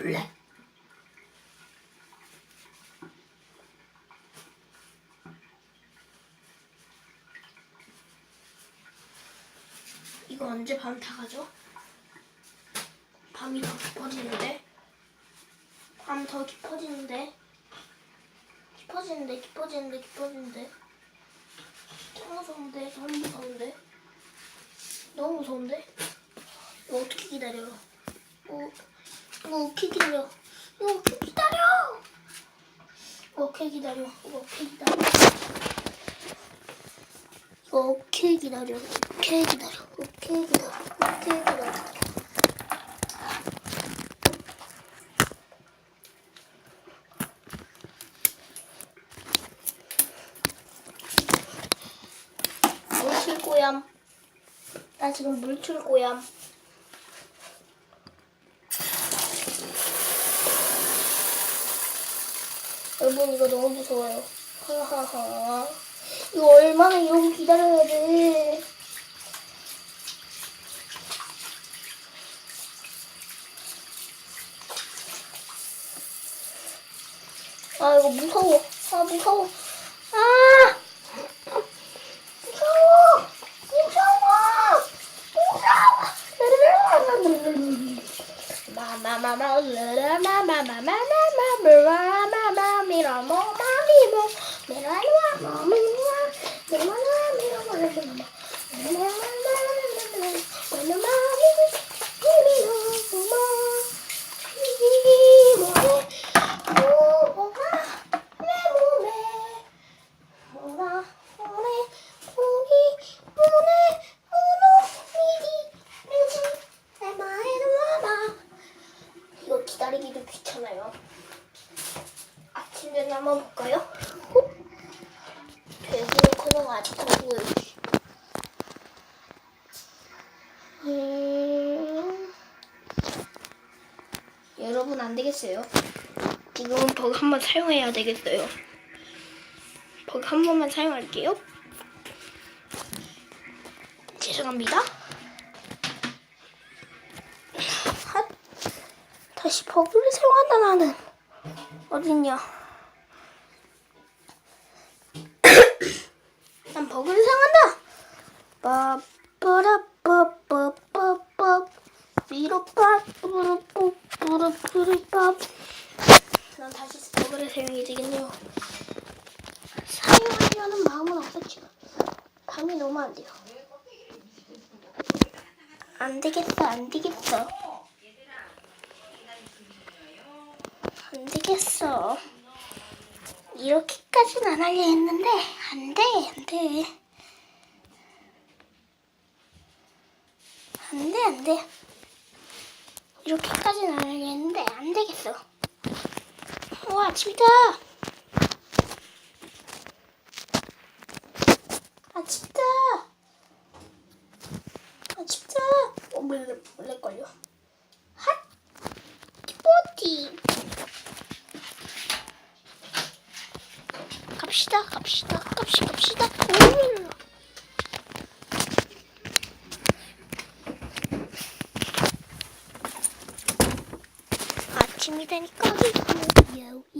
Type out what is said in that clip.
블랙 이거 언제 밤 타가죠? 밤이 더 깊어지는데 밤 더 깊어지는데 깊어지는데 깊어지는데 깊어지는데 너무 무서운데 너무 무서운데 너무 무서운데 이거 어, 어떻게 기다려요? 어. 어, 오케이 기다려. 어, 어, 오케이 기다려. 오케이 기다려. 오케이 기다려. 오케이 기다려. 오케이 기다려. 오케이 기다려. 오케이 기다려. 물출 꼬얌. 나 지금 물출 꼬얌. 여보 이거 너무 무서워요. 하하하. 이거 얼마나 이러고 기다려야 돼. 아 이거 무서워. 아 무서워. 아! 무서워! 무서워! 무서워! 마마마마 마마마마마마마 기다리기도 귀찮아요. 아침 전에 한번 볼까요? 여러분 안 되겠어요. 지금은 버그 한 번 사용해야 되겠어요. 버그 한 번만 사용할게요. 죄송합니다. 핫. 다시 버그를 사용한다 나는. 어딨냐? 난 버그를 사용한다! 빠빠라 빠빠빠빠. 위로 빠뿌르 뿌뿌르뿌르빠 난 다시 버그를 사용해야 되겠네요 사용하려는 마음은 없었지만 감이 너무 안 돼요 안 되겠어 안 되겠어 안 되겠어. 이렇게까지는 안 하려 했는데 안 돼, 안 돼. 안 돼, 안 돼. 이렇게까지는 안 하려 했는데 안 되겠어. 와, 아침이다. 아침이다. 아침이다. 어, 몰래, 몰래 걸려. 핫! 키포티. 갑시다, 갑시다, 갑시다, 갑시다. 음. 아침이 되니까 요, 요.